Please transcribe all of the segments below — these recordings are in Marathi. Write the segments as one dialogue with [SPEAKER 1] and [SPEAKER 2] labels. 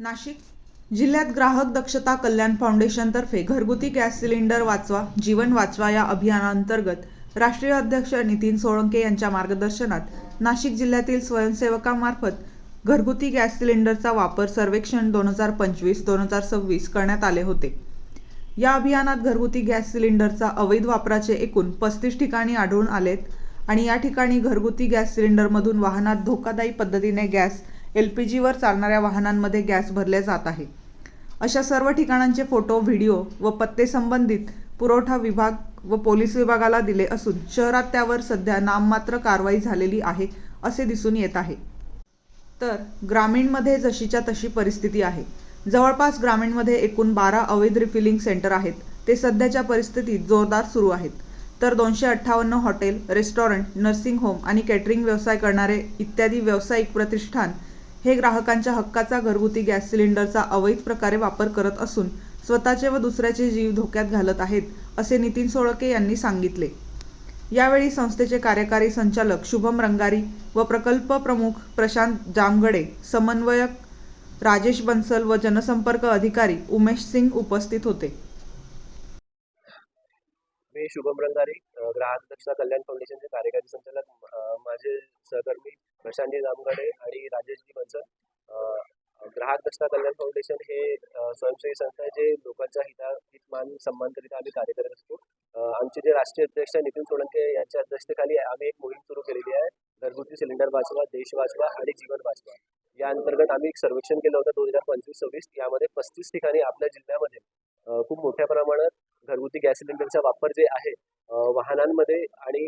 [SPEAKER 1] नाशिक जिल्ह्यात ग्राहक दक्षता कल्याण फाउंडेशनतर्फे घरगुती गॅस सिलेंडर वाचवा जीवन वाचवा या अभियानांतर्गत राष्ट्रीय अध्यक्ष नितीन सोळंके यांच्या मार्गदर्शनात नाशिक जिल्ह्यातील स्वयंसेवकामार्फत घरगुती गॅस सिलेंडरचा वापर सर्वेक्षण दोन हजार पंचवीस दोन हजार सव्वीस करण्यात आले होते. या अभियानात घरगुती गॅस सिलेंडरचा अवैध वापराचे एकूण पस्तीस ठिकाणी आढळून आलेत आणि या ठिकाणी घरगुती गॅस सिलेंडरमधून वाहनात धोकादायी पद्धतीने गॅस एल पी जीवर चालणाऱ्या वाहनांमध्ये गॅस भरले जात आहे. अशा सर्व ठिकाणांचे फोटो व्हिडिओ व पत्ते संबंधित पुरवठा विभाग व पोलीस विभागाला दिले असून शहरात त्यावर सध्या नाममात्र कारवाई झालेली आहे असे दिसून येत आहे. तर ग्रामीणमध्ये जशीच्या तशी परिस्थिती आहे. जवळपास ग्रामीणमध्ये एकूण बारा अवैध रिफिलिंग सेंटर आहेत. ते सध्याच्या परिस्थितीत जोरदार सुरू आहेत. तर दोनशे अठ्ठावन्न हॉटेल रेस्टॉरंट नर्सिंग होम आणि कॅटरिंग व्यवसाय करणारे इत्यादी व्यावसायिक प्रतिष्ठान हे ग्राहकांच्या हक्काचा घरगुती गॅस सिलेंडरचा अवैध प्रकारे वापर करत असून स्वतःचे व दुसऱ्याचे जीव धोक्यात घालत आहेत असे नितीन सोळके यांनी सांगितले. यावेळी संस्थेचे कार्यकारी संचालक शुभम रंगारी व प्रकल्प प्रमुख प्रशांत जामगडे समन्वयक राजेश बन्सल व जनसंपर्क अधिकारी उमेश सिंग उपस्थित होते.
[SPEAKER 2] मी शुभम रंगारी ग्राहक दक्षता कल्याण फाउंडेशनचे कार्यकारी संचालक माझे सहकर्मी प्रशांतजी जामगडे आणि राजेश ग्राहक कल्याण फाउंडेशन हे स्वयंसेवी संस्था आहे जे लोकांच्या हिता हितमान सन्मानकरिता आम्ही कार्य करत असतो. आमचे जे राष्ट्रीय अध्यक्ष नितीन सोळंके यांच्या अध्यक्षतेखाली आम्ही एक मोहीम सुरू केलेली आहे. घरगुती सिलेंडर वाचवा देश वाचवा आणि जीवन वाचवा या अंतर्गत आम्ही एक सर्वेक्षण केलं होतं दोन हजार पंचवीस सव्वीस यामध्ये पस्तीस ठिकाणी आपल्या जिल्ह्यामध्ये खूप मोठ्या प्रमाणात घरगुती गॅस सिलेंडरचा वापर जे आहे वाहनांमध्ये आणि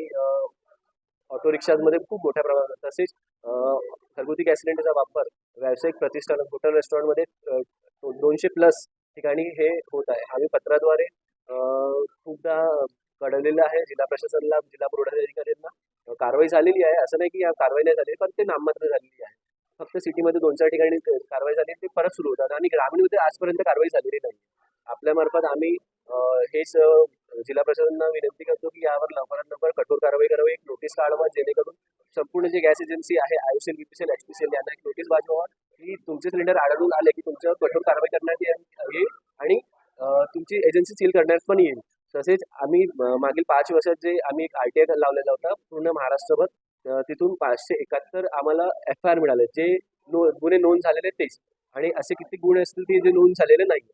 [SPEAKER 2] ऑटो रिक्षांमध्ये खूप मोठ्या प्रमाणात. तसेच घरगुती गॅस सिलेंडरचा वापर व्यावसायिक प्रतिष्ठान हॉटेल रेस्टॉरंटमध्ये दोनशे प्लस ठिकाणी हे होत आहे. आम्ही पत्राद्वारे खूपदा कळवलेलं आहे. जिल्हा प्रशासनाला जिल्हा पुरवठा अधिकाऱ्यांना कारवाई झालेली आहे. असं नाही की या कारवाई नाही झाली पण ते नाममात्र झालेली आहे. फक्त सिटीमध्ये दोन चार ठिकाणी कारवाई झाली ते परत सुरू होतात. आणि ग्रामीणमध्ये आजपर्यंत कारवाई झालेली नाही आपल्यामार्फत आम्ही हेच जिल्हा प्रशासनाला विनंती करतो की यावर लवकरात लवकर कठोर कारवाई करावी. एक नोटीस काढवा जेणेकरून संपूर्ण जे गॅस एजन्सी आहे आयुसेल बीपीसीएल एचपीसीएल यांना एक नोटीस बाजवा की तुमचे सिलेंडर आढळून आले की तुमचं कठोर कारवाई करण्यात येईल आणि तुमची एजन्सी सील करण्यात पण येईल. तसेच आम्ही मागील पाच वर्षात जे आम्ही एक आर टी आय लावलेला होता पूर्ण महाराष्ट्रभर तिथून पाचशे एकाहत्तर आम्हाला एफ आय आर मिळाले. जे नो गुन्हे नोंद झालेले तेच. आणि असे किती गुन्हे असतील ते जे नोंद झालेले नाही.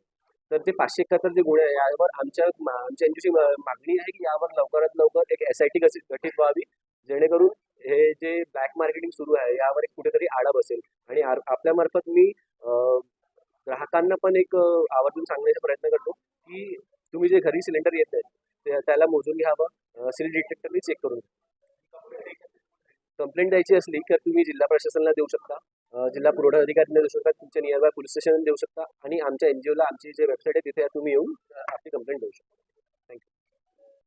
[SPEAKER 2] तर ते पाचशे एकाहत्तर जे गुन्हे आहे यावर आमच्या आमच्या यांच्याशी मागणी आहे की यावर लवकरात लवकर एक एस आय टी गठीत व्हावी. जेणेकरून हे जे ब्लॅक मार्केटिंग सुरू आहे यावर एक कुठेतरी आडा बसेल. आणि आपल्यामार्फत मी ग्राहकांना पण एक आवर्जून सांगण्याचा प्रयत्न करतो की तुम्ही जे घरी सिलेंडर येत आहे ते- त्याला मोजून घ्यावं सिल डिटेक्टरनी चेक करून. कंप्लेंट द्यायची असली तर तुम्ही जिल्हा प्रशासनाला देऊ शकता जिल्हा पुरवठा अधिकाऱ्यांना देऊ शकता तुमच्या नियरबाय पोलीस स्टेशन देऊ शकता आणि आमच्या एनजीओला आमची जे वेबसाईट आहे तिथे तुम्ही येऊन आपली कंप्लेंट देऊ शकता.